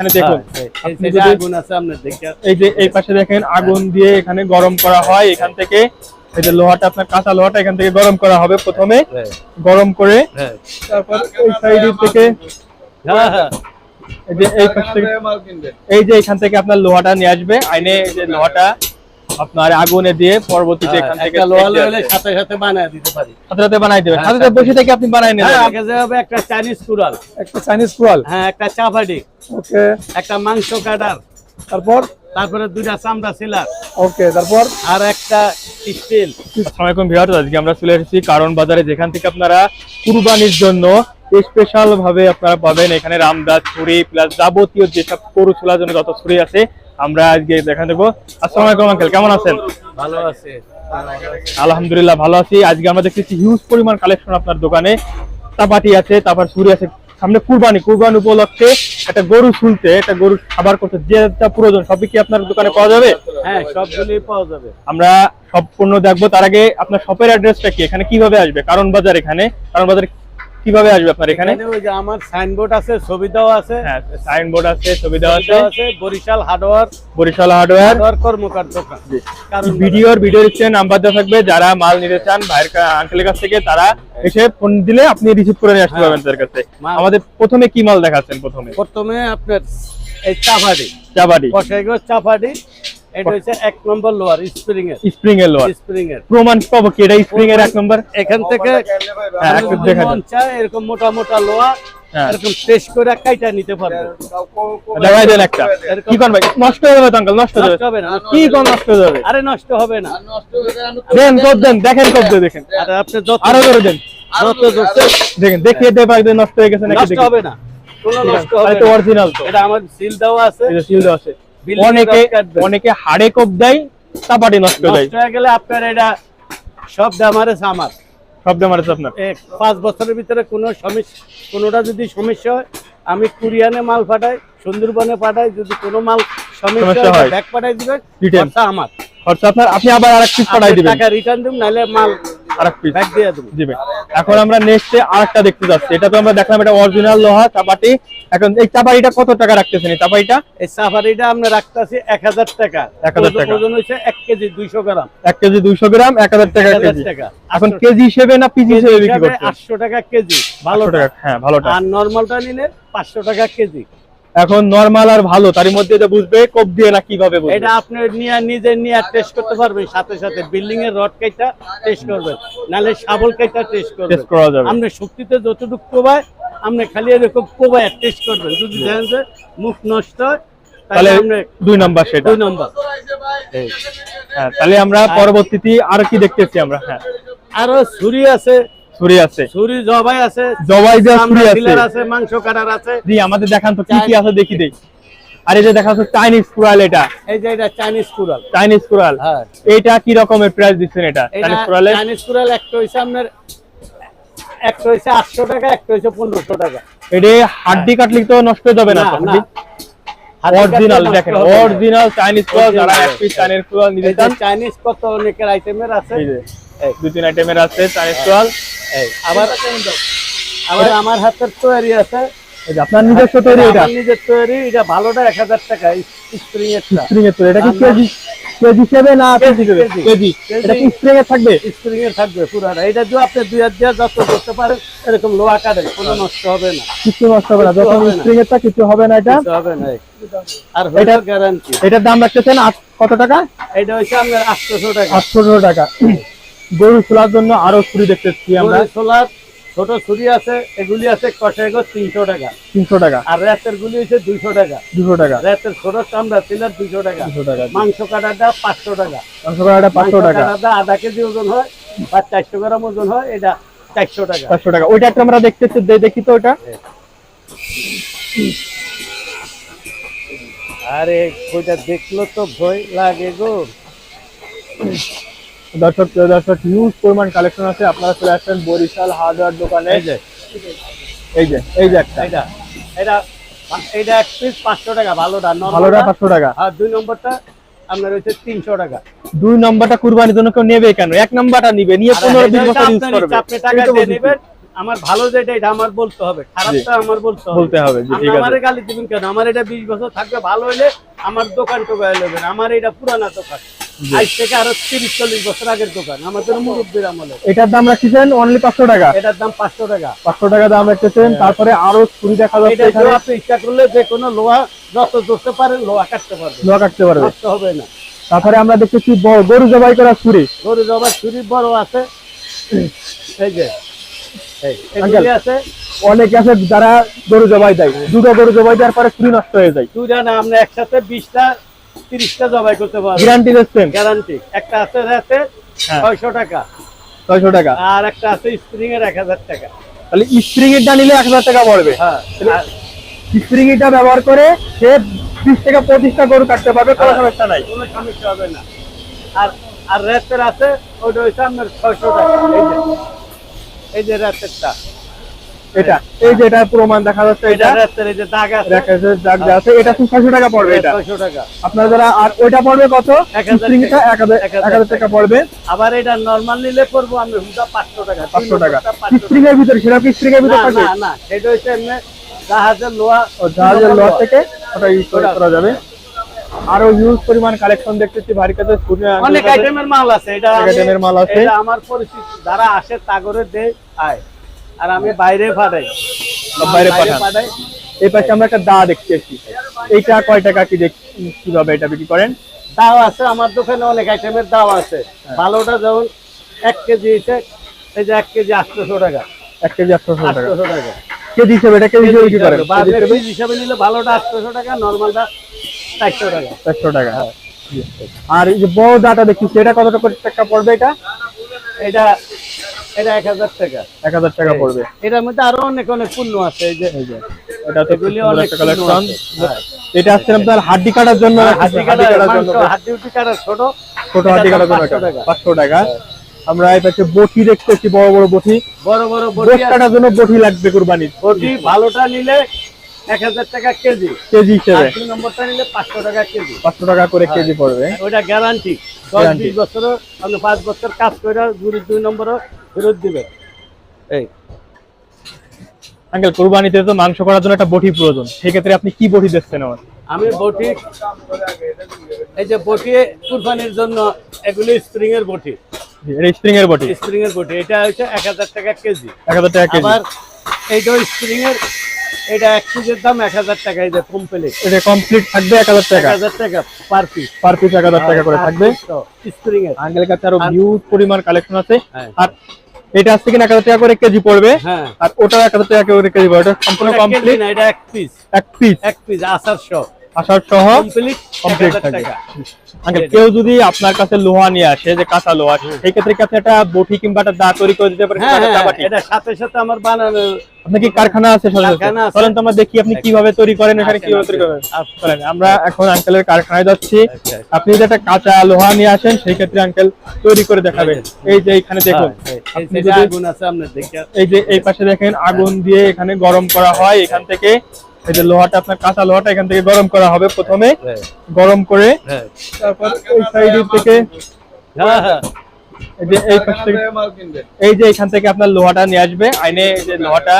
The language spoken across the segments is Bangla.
এখানে দেখুন। হ্যাঁ, আগুন আছে আপনার এই যে এই পাশে দেখেন আগুন দিয়ে এখানে গরম করা হয়। এখান থেকে এই যে লোহাটা আপনার কাঁচা লোহাটা এখান থেকে গরম করা হবে প্রথমে। হ্যাঁ, গরম করে হ্যাঁ। তারপর এই সাইড থেকে। এই যে এই পাশ থেকে এই যে এখান থেকে আপনার লোহাটা নিয়ে আসবে। আইনে এই যে লোহাটা আপনার আগুনে দিয়ে পরবর্তীতে এখান থেকে। সাথে সাথে বানায় দিতে পারি। সাথে সাথে বানাই দেবেন। হ্যাঁ, সাথে সাথে বসে থেকে আপনি বানাই নেবেন। হ্যাঁ, আগে যে হবে একটা চাইনিজ কুড়াল একটা চাইনিজ কুয়াল হ্যাঁ একটা চাপাটি ওকে একটা মাংস কাটার। তারপর? তারপরে দুইটা চামড়া সিলার। ওকে তারপর? আর একটা স্টিল আসসালামু আলাইকুম ভিউয়ার্স আজকে আমরা চলে এসেছি কারণ বাজারে যেখান থেকে আপনারা কুরবানির জন্য স্পেশাল ভাবে আপনারা পাবেন এখানে রামদাস ছুরি প্লাস যাবতীয় যেসব গরু চুলার জন্য যত ছুরি আছে আমরা আজকে দেখা দেবো। আসসালামু আলাইকুম আঙ্কেল কেমন আছেন? ভালো আছে। আলহামদুলিল্লাহ ভালো আছি। আজকে আমরা দেখতেছি হিউজ পরিমাণ কালেকশন আপনার দোকানে। চাপাটি আছে তারপর ছুরি আছে। সামনে কুরবানি কুরবানি উপলক্ষে একটা গরু শুনতে একটা গরু খাবার করতে যেটা প্রয়োজন সবই কি আপনার দোকানে পাওয়া যাবে? হ্যাঁ সবগুলি পাওয়া যাবে। আমরা সব পণ্য দেখব। তার আগে আপনার শপের অ্যাড্রেসটা কি? এখানে কীভাবে আসবে? কারণ বাজার এখানে। কারণ বাজার কীভাবে আসবে আপনার এখানে? ওই যে আমার সাইনবোর্ড আছে ছবি দেওয়া আছে। হ্যাঁ সাইনবোর্ড আছে ছবি দেওয়া আছে আছে Barishal hardware Barishal hardware hardware Karmakar দোকান। কারণ ভিডিওর ভিডিও স্ক্রিনে নাম্বার দেওয়া থাকবে যারা মাল নিতে চান ভাইয়ের আঙ্কেলের কাছ থেকে তারা এসে ফোন দিলে আপনি রিসিভ করে নিয়ে আসতে হ্যাঁ। পারবেন তাদের কাছে আমাদের প্রথমে কি মাল দেখাচ্ছেন প্রথমে? প্রথমে আপনার এই চাপাটি। কষাইগো চাপাটি। এটা হচ্ছে এক নম্বর লোয়ার স্প্রিং এর স্প্রিং এর লোয়ার। স্প্রিং এর প্রমাণ পাবো কি এটা স্প্রিং এর এক নম্বর? এখান থেকে হ্যাঁ, দেখা এরকম মোটা মোটা লোহা হ্যাঁ। এরকম টেস্ট করে কাইটা নিতে পারবে। দেখাই দেন একটা। এরকম- কি করবে নষ্ট হয়ে যাবে আঙ্কেল নষ্ট হয়ে যাবে। কি কোন নষ্ট হয়ে যাবে? আরে নষ্ট হবে না। দেন কব দেন দেখেন দেখেন। আরে আপনি যত আরও করে দেন। যত ধরছে দেখেন দেখিয়ে দেবে একদম নষ্ট হয়ে গেছে নাকি নষ্ট হবে না। কোনো নষ্ট হবে অরিজিনাল তো। এটা আমার সিল আছে। আছে। অনেকে অনেকে হাড়ে কোপ দেয় চাপাটি নষ্ট হয়ে গেলে আপনার এটা সব দামারে আমার আপনার। পাঁচ বছরের ভিতরে কোনো সমস্যা কোনোটা যদি সমস্যা হয় আমি কুরিয়ানে মাল পাঠাই সুন্দরবনে পাঠাই যদি কোনো মাল সমস্যা হয়। ব্যাগ পাঠাই দিবেন খরচা আমার। খরচা আপনার আপনি আবার আরেক পিস পাঠাই দিবেন। টাকা রিটার্ন নাহলে মাল আরেক পিস ব্যাগ দিয়ে দেবো দিবেন। এখন আমরা নেক্সটে আরেকটা দেখতে যাচ্ছি। এটা তো আমরা দেখলাম এটা অরিজিনাল লোহা চাপাটি। এখন এই চাপাটিটা কত টাকা রাখতেছেন এই চাপাটিটা? এই চাপাটিটা আমরা রাখতেছি এক হাজার টাকা। 1000 টাকা। ওজন হইছে 1 কেজি দুইশো গ্রাম। 1 কেজি দুইশো গ্রাম এক হাজার টাকা 1000 কেজি। এখন কেজি হিসেবে না পিস হিসেবে বিক্রি করতে 800 টাকা কেজি ভালো টাকা হ্যাঁ ভালো টাকা। আর নরমালটা নিলে পাঁচশো টাকা কেজি। এখন নরমাল আর ভালো তার মধ্যে এটা বুঝবে কোপ দিয়ে না কীভাবে বুঝবে? এটা আপনি নিয়ে নিজে নিয়ে টেস্ট করতে পারবেন সাথে সাথে বিল্ডিং এর রড কাইটা টেস্ট করবেন নাহলে শাবল কাইটা টেস্ট করবেন। টেস্ট করা যাবে। আপনি শক্তিতে যতটুকু কোবায় আপনি খালি এরকম কোবায় টেস্ট করবেন। যদি দেখেন যে মুখ নষ্ট হয় তাহলে দুই নাম্বার সেটা। দুই নাম্বার হ্যাঁ তাহলে আমরা পরবর্তীতে আর কি দেখতেছি আমরা? হ্যাঁ। আরও ছুরি আছে ছুরি আছে। ছুরি জবাই আছে জবাই দেওয়া ছুরি আছে। আছে মাংস কাটার আছে। জি আমাদের দেখান তো কি কি আছে দেখি দেই। আর এই যে দেখা যাচ্ছে চাইনিজ কুড়াল এটা। এই যে এটা চাইনিজ কুড়াল চাইনিজ কুড়াল হ্যাঁ। এইটা কি রকমের প্রাইস দিচ্ছেন এটা? এটা চাইনিজ কুড়ালে চাইনিজ কুড়াল একটা হইছে আপনার একটা হইছে আটশো টাকা একটা হইছে পনেরোশো টাকা। এটা হাড্ডি কাটলে তো নষ্ট হয়ে যাবে না অরিজিনাল দেখেন। অরিজিনাল চাইনিজ ক্লথ যারা এক পিস চাইনিজ ক্লথ নিতে চান চাইনিজ কত অনেকের আইটেমের আছে? দুই তিন আইটেমের আছে চাইনিজ ক্লথ এই, আবার আবার আমার হাতের তৈরি আছে। আপনার নিজস্ব তৈরি এটা নিজের তৈরি এটা ভালোটা এক হাজার টাকা স্প্রিং এর স্প্রিং এর তৈরি এটা কি কেজি? কেজি হিসেবে না কেজি, কেজি। কেজি। কেজি। এটা কি স্প্রিং এর থাকবে? স্প্রিং এর থাকবে পুরাটা এটা যদি আপনি দুই হাত দিয়ে যত করতে পারেন এরকম লোহা কাটে কোনো নষ্ট হবে না। কিছু নষ্ট হবে না। কিছু হবে না। স্প্রিং এরটা কিছু হবে না এটা? হবে না। আর এটা- এটা গ্যারান্টি এটার দাম রাখতেছেন কত টাকা? এটা হচ্ছে আপনার টাকা। আটশো টাকা। গরু খোলার জন্য আরও ছুরি দেখতেছি আমরা। সোলার ছোট ছুরি আছে এগুলি আছে কষাইগো তিনশো টাকা। তিনশো টাকা। আর রেতের গুলি হচ্ছে দুইশো টাকা। দুশো টাকা। রেতের ছোট চামড়া সিলার দুইশো টাকা। দুশো টাকা। মাংস কাটাটা পাঁচশো টাকা। পাঁচশো টাকাটা পাঁচশো টাকা। কাটাটা আধা কেজি ওজন হয় বা চারশো গ্রাম ওজন হয় এটা চারশো টাকা। চারশো টাকা। ওইটা একটা আমরা দেখতেছি দেখি তো ওটা আরে ওইটা দেখল তো ভয় লাগে গো। দর্শক দর্শক হিউজ পরিমাণ কালেকশন আছে। আপনারা চলে আসছেন বরিশাল হার্ডওয়্যার দোকানে। এই যে। এই যে এই যে একটা। এটা এটা এটা এক পিস পাঁচশো টাকা ভালোটা ভালোটা পাঁচশো টাকা। আর দুই নম্বরটা আপনার হচ্ছে তিনশো টাকা। দুই নম্বরটা কুরবানির জন্য কেউ নেবে কেন? এক নম্বরটা নিবে নিয়ে পনেরো বিশ বছর ইউজ করবে। আপনি টাকা দিয়ে। নেবেন। আমার ভালো যেটা এটা আমার বলতে হবে। খারাপটা আমার বলতে হবে। বলতে হবে জি আপনি ঠিক আমারে গালি দিবেন কেন? আমার এটা বিশ বছর থাকবে ভালো হইলে আমার দোকান টোকায় নেবেন আমার এটা পুরানা দোকান। আজ থেকে আরও তিরিশ চল্লিশ বছর আগের দোকান। আমাদের মুরব্বীর আমলে। এটার দাম রাখছেন অনলি পাঁচশো টাকা? এটার দাম পাঁচশো টাকা। পাঁচশো টাকা দাম রাখতেছেন তারপরে আরও ছুরি দেখা যাচ্ছে আপনি ইচ্ছা করলে যে কোনো লোহা যত ধরতে পারেন লোহা কাটতে পারবেন লোহা কাটতে পারবে। হবে না। তারপরে আমরা দেখতেছি গরু জবাই করা ছুরি গরু জবাই ছুরি বড় আছে। এই যে আছে। অনেকে আছে যারা গরু জবাই দেয়। দুটো গরু জবাই দেওয়ার পরে ছুরি নষ্ট হয়ে যায়। না আপনি একসাথে বিশটা তিরিশটা জবাই করতে পারবেন গ্যারান্টি দিচ্ছেন গ্যারান্টি একটা আছে রাতে হ্যাঁ। ছয়শো টাকা। ছয়শো টাকা? আর একটা আছে স্প্রিং এর এক হাজার টাকা। তাহলে স্প্রিং এরটা নিলে এক হাজার টাকা পড়বে। হ্যাঁ। স্প্রিং এটা ব্যবহার করে সে বিশ থেকে পঁচিশটা গরু কাটতে পারবে কোনো। সমস্যা নাই। কোনো সমস্যা হবে না। আর আর রাতের আছে ওইটা হচ্ছে আপনার ছয়শো টাকা। এই যে রাতেরটা এটা এই যে এটা প্রমাণ দেখা যাচ্ছে এটা এই যে দাগ আছে। দেখা যাচ্ছে দাগ আছে এটা ছয়শো টাকা পড়বে এটা? ছয়শো টাকা। আপনার যারা আর ওইটা পড়বে কত? এক হাজার স্প্রিং এটা এক হাজার এক হাজার এক হাজার টাকা পড়বে। আবার এটা নর্মাল নিলে পড়ব আমি হুদা পাঁচশো টাকা দুই পাঁচশো টাকা। নম্বরটা স্প্রিং এর ভিতরে সেটা কি স্প্রিং এর ভিতরে না থাকবে? না না সেটা হচ্ছে এমনি জাহাজের লোহা ও জাহাজের লোহার থেকে ওটা ইউজ করা যাবে। আরও হিউজ পরিমাণ কালেকশন দেখতেছি ভারী কাছে অনেক আইটেমের মাল আছে এটা আইটেমের মাল আছে। এটা আমার পরিচিত যারা আসে তাগরে দে আয়। আর আমি বাইরে পাঠাই। বাইরে। পাঠাই। এই পাশে আমরা একটা দা দেখতেছি এইটা কয় টাকা কি দেখ কীভাবে এটা বিক্রি করেন? দাও আছে আমার দোকানে অনেক আইটেমের দাও আছে। হ্যাঁ। ভালোটা যেমন এক কেজি এই যে এক কেজি আটশোশো টাকা। এক কেজি আটশোশো টাকা। কেজি হিসেবে এটা কেজি হিসেবে বিক্রি করেন? কেজি হিসেবে নিলে ভালোটা আটশোশো টাকা নর্মালটা চারশো টাকা। চারশো টাকা আর এই যে বড় দাটা দেখতেছি এটা কত টাকা পড়বে এটা? এটা এটা টাকা। এক হাজার টাকা পড়বে। এটার মধ্যে আরও অনেক অনেক পণ্য আছে এই যে এটা তো এগুলি অনেক কালেকশন। এটা আসছে আপনার হাড্ডি কাটার জন্য হাড্ডি হাড্ডি কাটার কাটার জন্য হাড্ডি উটি কাটার ছোট। ছোট হাড্ডি কাটার জন্য 500 টাকা। পাঁচশো টাকা। আমরা এই পাশে বটি দেখতেছি বড় বড় বটি। বড় বড় বটি কাটার জন্য বটি লাগবে কুরবানির। বটি ভালোটা নিলে এক হাজার টাকা কেজি। কেজি হিসেবে? দুই নম্বরটা নিলে পাঁচশো টাকা কেজি। পাঁচশো টাকা করে কেজি পড়বে। ওইটা গ্যারান্টি দশ বিশ বছর আপনি পাঁচ বছর কাজ করে দুই দুই নম্বরও ফেরত দিবে। এই। আঙ্কেল কুরবানিতে তো মাংস করার জন্য একটা বটি প্রয়োজন। সেক্ষেত্রে আপনি কি বটি দিচ্ছেন আমার? আমি বটি এই যে বটি কুরবানির জন্য এগুলি স্প্রিং এর বটি। এটা স্প্রিং এর বটি? স্প্রিং এর বটি। এটা হচ্ছে এক হাজার টাকা কেজি। এক হাজার টাকা কেজি। আবার এইটা স্প্রিং এর এটা এক পিসের দাম এক হাজার টাকা এই যে কমপ্লিট এটা কমপ্লিট থাকবে এক হাজার এক টাকা হাজার টাকা পার পিস পার পিস এক হাজার টাকা করে থাকবে। স্প্রিং এর। আঙ্গেল কাছে আরও হিউজ পরিমাণ কালেকশন আছে। হ্যাঁ। আর এটা আসছে কিনা এক হাজার টাকা করে কেজি পড়বে। হ্যাঁ। আর ওটা এক হাজার টাকা করে কেজি পড়বে। সম্পূর্ণ কমপ্লিট না, এটা এক পিস এক পিস এক পিস আসার সহ। আসার সহ কমপ্লিট আঙ্কেল কেউ যদি আপনার কাছে লোহা নিয়ে আসে যে কাঁচা লোহা সেই ক্ষেত্রে কি আপনি একটা বটি কিংবা একটা দা তৈরি করে দিতে পারেন হ্যাঁ হ্যাঁ? এটা সাথে সাথে আমার বানানো আপনার কি কারখানা আছে। চলেন তো আমরা দেখি আপনি কীভাবে তৈরি করেন এখানে কীভাবে তৈরি করেন। আচ্ছা। চলেন আমরা এখন আঙ্কেলের কারখানায় যাচ্ছি। আচ্ছা। আপনি যদি একটা কাঁচা লোহা নিয়ে আসেন সেই ক্ষেত্রে আঙ্কেল তৈরি করে দেখাবে এই যে এখানে দেখুন হ্যাঁ, এই যে এই পাশে দেখেন আগুন দিয়ে এখানে গরম করা হয় এখান থেকে এই যে লোহাটা আপনার কাঁচা লোহাটা এখান থেকে গরম করা হবে প্রথমে। গরম করে হ্যাঁ। তারপর এই সাইড থেকে হ্যাঁ হ্যাঁ। এই যে এই পাশ থেকে এই যে এখান থেকে আপনার লোহাটা নিয়ে আসবে। আইনে এই যে লোহাটা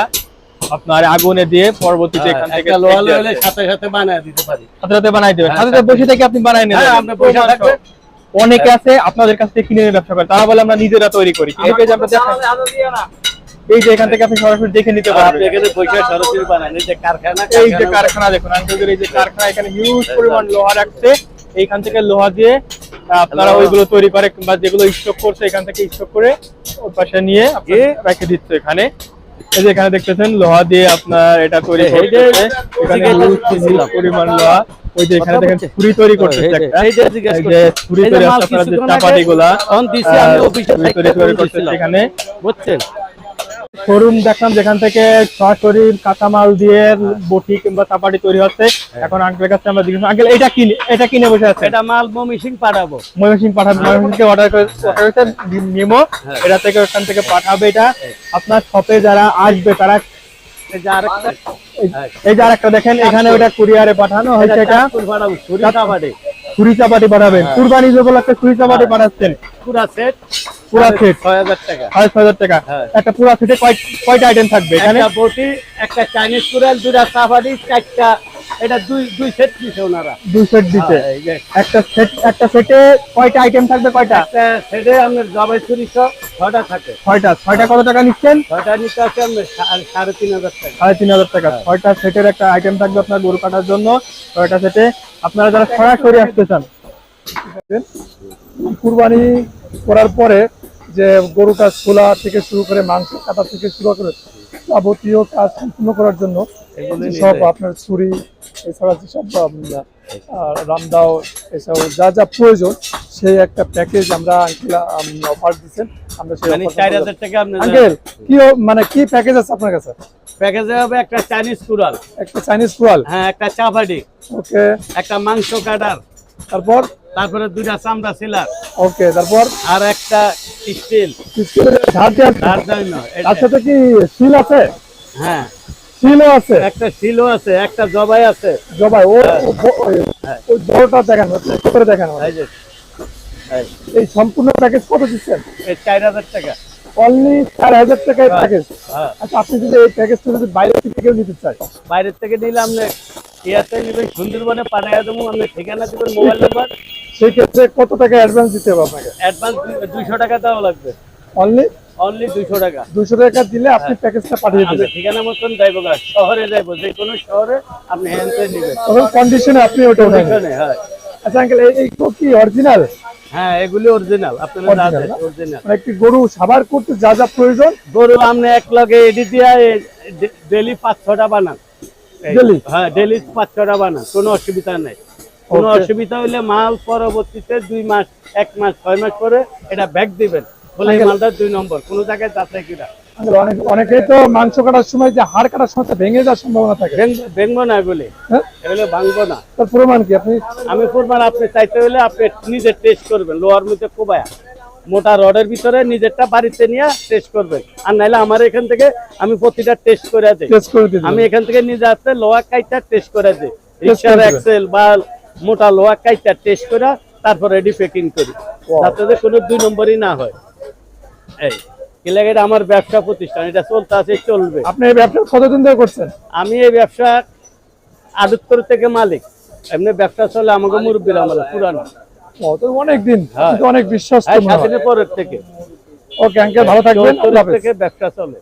আপনার আগুনে দিয়ে পরবর্তীতে এখান থেকে লোহা লইলে সাথে সাথে বানায় দিতে পারি। সাথে সাথে বানাই দেবেন। হ্যাঁ, সাথে সাথে বসে থেকে আপনি নেবেন। হ্যাঁ, থাকবেন। অনেকে আছে আপনাদের কাছ থেকে কিনে নিয়ে ব্যবসা করে। তারা বলে আমরা নিজেরা তৈরি করি। কিন্তু আমরা এই যে এখান থেকে আপনি সরাসরি দেখে নিতে আপনি পারবেন এখানে সরাসরি বানান এই যে কারখানা এই যে কারখানা- দেখুন আঙ্কেলদের এই যে কারখানা এখানে হিউজ পরিমাণ লোহা রাখছে। এইখান থেকে লোহা দিয়ে আপনারা ওইগুলো তৈরি করে কিংবা যেগুলো স্টক করছে এখান থেকে স্টক করে ওই পাশে নিয়ে রেখে দিচ্ছে এখানে। এই যে এখানে দেখতেছেন লোহা দিয়ে আপনার এটা তৈরি করতেছে এখানে করছিলাম। পরিমাণ লোহা। ওই যে এখানে দেখেন? ছুরি তৈরি করতেছে একটা। এই যে জিজ্ঞেস করছি। ছুরি তৈরি যে আমি অফিসে করতেছে এখানে। বুঝছেন? শোরুম দেখলাম যেখান থেকে সরাসরি কাঁচামাল দিয়ে বটি কিংবা চাপাটি তৈরি হচ্ছে। এখন আঙ্কেলের কাছে আমরা জিজ্ঞেস আঙ্কেল এটা কি এটা কিনে বসে আছে? এটা মাল মমিসিং পাঠাবো। ময়মনসিং পাঠাবে ময়মনসিংকে অর্ডার করে অর্ডার করেছে নিমো। হ্যাঁ। এটা থেকে ওখান থেকে পাঠাবে এটা। আপনার শপে যারা আসবে তারা এই যে আরেকটা এই যে আরেকটা দেখেন এখানে ওটা কুরিয়ারে পাঠানো হয়েছে এটা। ছুরি চাপাটি পাঠাবেন। হ্যাঁ। কুরবানি উপলক্ষে কুড়ি চাপাটি পাঠাচ্ছেন। পুরা সেট পুরা সেট ছয় হাজার টাকা। সাড়ে ছয় হাজার টাকা। হ্যাঁ। একটা পুরা সেটে কয়টা আইটেম থাকবে এখানে? একটা বটি একটা চাইনিজ কুড়াল দুটা চাপাটি চারটা এটা দুই দুই সেট দিছে ওনারা। দুই সেট দিতে হ্যাঁ, একটা সেট একটা সেটে কয়টা আইটেম থাকবে কয়টা? একটা সেটে আপনার জবাই চুরিশো ছটা থাকে। ছয়টা। ছয়টা কত টাকা নিচ্ছেন? ছটা নিতে আছে আপনার সাড়ে তিন হাজার টাকা। সাড়ে তিন হাজার টাকা। ছয়টা সেটের একটা আইটেম থাকবে আপনার গরু কাটার জন্য। ছয়টা সেটে আপনারা যারা সরাসরি আসতে চান কুরবানি করার পরে যে গরুটা ছোলা থেকে শুরু করে মাংস কাটা থেকে শুরু করে যাবতীয় কাজ সম্পূর্ণ করার জন্য এগুলো সব। আপনার ছুরি এছাড়া যেসব রামদাও এছাড়াও যা যা প্রয়োজন সেই একটা প্যাকেজ আমরা আঙ্কেল অফার দিচ্ছেন আমরা সেই মানে চার হাজার টাকা আঙ্কেল কি মানে কি প্যাকেজ আছে আপনার কাছে? প্যাকেজে হবে একটা চাইনিজ কুড়াল একটা চাইনিজ হ্যাঁ একটা চাপাটি। ওকে একটা মাংস কাটার। তারপর? তারপরে দুইটা চামড়া সিলার ওকে তারপর? আর একটা স্টিল ধার দেওয়ার এটা- তার কি শিল আছে? হ্যাঁ। শিলও আছে? একটা শিলও আছে একটা জবাই আছে। জবাই ও ও- ওই- বড়টা দেখানো করে দেখানো এই যে এই, এই সম্পূর্ণ প্যাকেজ কত দিচ্ছেন? এই চার হাজার টাকা। অনলি চার হাজার টাকায় প্যাকেজ হ্যাঁ। আচ্ছা আপনি যদি এই প্যাকেজটা যদি বাইরে থেকে কেউ নিতে চায়? বাইরের থেকে নিলে আপনি ইয়াতে নেবেন সুন্দরবনে পাঠাইয়া দেবো আপনি ঠিকানা দেবেন মোবাইল নাম্বার। সেই ক্ষেত্রে কত টাকা অ্যাডভান্স দিতে হবে আপনাকে? অ্যাডভান্স দুইশো টাকা দেওয়া লাগবে। অনলি অনলি দুইশো টাকা। দুশো টাকা দিলে আপনি প্যাকেজটা পাঠিয়ে দেবেন। ঠিকানা মতন শহরে যাইবো যে কোনো শহরে আপনি হ্যান্ডসে নেবেন। তখন কন্ডিশনে আপনি ওটা উঠাবেন। হ্যাঁ। আচ্ছা আঙ্কেল এই কি অরিজিনাল হ্যাঁ এগুলি অরিজিনাল আপনারা যা অরিজিনাল মানে একটি গরু সাবার করতে যা যা প্রয়োজন? গরু আপনি এক লগে এডি দিয়া ডেলি পাঁচ ছটা বানান। এই- Daily? হ্যাঁ ডেলি পাঁচ ছটা বানান কোনো অসুবিধা নেই। কোনো অসুবিধা হলে মাল পরবর্তীতে দুই মাস এক মাস ছয় মাস পরে এটা ব্যাক দিবেন। বলে মালটা দুই নম্বর কোনো জায়গায় যাচাই কিনা আঙ্কেল, অনেকেই তো মাংস কাটার সময় যে হাড় কাটার সময় ভেঙে যাওয়ার সম্ভাবনা থাকে। ভেঙবো না এগুলি। হ্যাঁ? এগুলো ভাঙবো না। তার প্রমাণ কি আপনি? আমি করবেন আপনি চাইতে হলে আপনি নিজে টেস্ট করবেন লোহার মধ্যে কোবায়া। মোটা রডের ভিতরে নিজেরটা বাড়িতে নিয়ে টেস্ট করবেন। আর নাইলে আমার এখান থেকে আমি প্রতিটা টেস্ট করে দিই। আমি এখান থেকে নিজে আসতে লোহা কাইটা টেস্ট করে দিই। রিক্সার এক্সেল বা মোটা লোহা কাইটা টেস্ট করে তারপর রেডি প্যাকিং করি যাতে কোনো দুই নম্বরই না হয়। এই এটা আমার ব্যবসা প্রতিষ্ঠান এটা চলতে আছে চলবে। আপনি এই ব্যবসা কতদিন ধরে করছেন? আমি এই ব্যবসা আদতপুর থেকে মালিক। এমনি ব্যবসা চলে আমাকে মুরব্বীর আমার পুরানো। ও অনেক দিন হ্যাঁ। অনেক বিশ্বস্ত হ্যাঁ। পরের থেকে। ওকে আঙ্কেল ভালো থাকবেন। থেকে ব্যবসা চলে।